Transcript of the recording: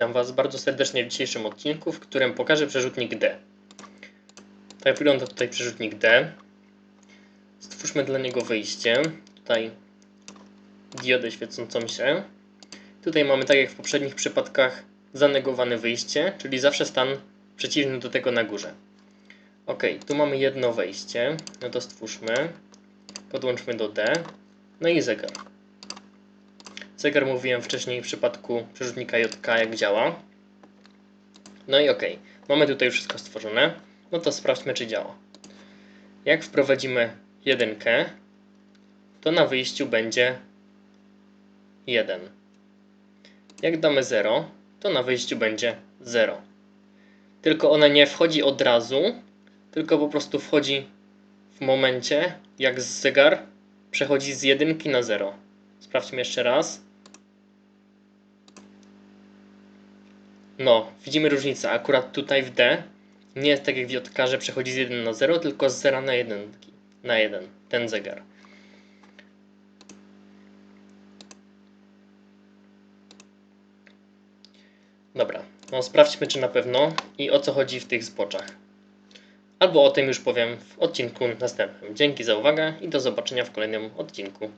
Witam Was bardzo serdecznie w dzisiejszym odcinku, w którym pokażę przerzutnik D. Tak wygląda tutaj przerzutnik D. Stwórzmy dla niego wyjście. Tutaj diodę świecącą się. Tutaj mamy, tak jak w poprzednich przypadkach, zanegowane wyjście, czyli zawsze stan przeciwny do tego na górze. Ok, tu mamy jedno wejście. No to stwórzmy. Podłączmy do D. No i zegar. Zegar mówiłem wcześniej w przypadku przerzutnika JK jak działa. No i ok, mamy tutaj wszystko stworzone. No to sprawdźmy czy działa. Jak wprowadzimy jedynkę, to na wyjściu będzie 1. Jak damy 0, to na wyjściu będzie 0. Tylko ona nie wchodzi od razu, tylko po prostu wchodzi w momencie, jak zegar przechodzi z jedynki na 0. Sprawdźmy jeszcze raz. No, widzimy różnicę. Akurat tutaj w D nie jest tak jak w JK, że przechodzi z 1 na 0, tylko z 0 na 1. Na 1. Ten zegar. Dobra, no sprawdźmy czy na pewno i o co chodzi w tych zboczach. Albo o tym już powiem w odcinku następnym. Dzięki za uwagę i do zobaczenia w kolejnym odcinku.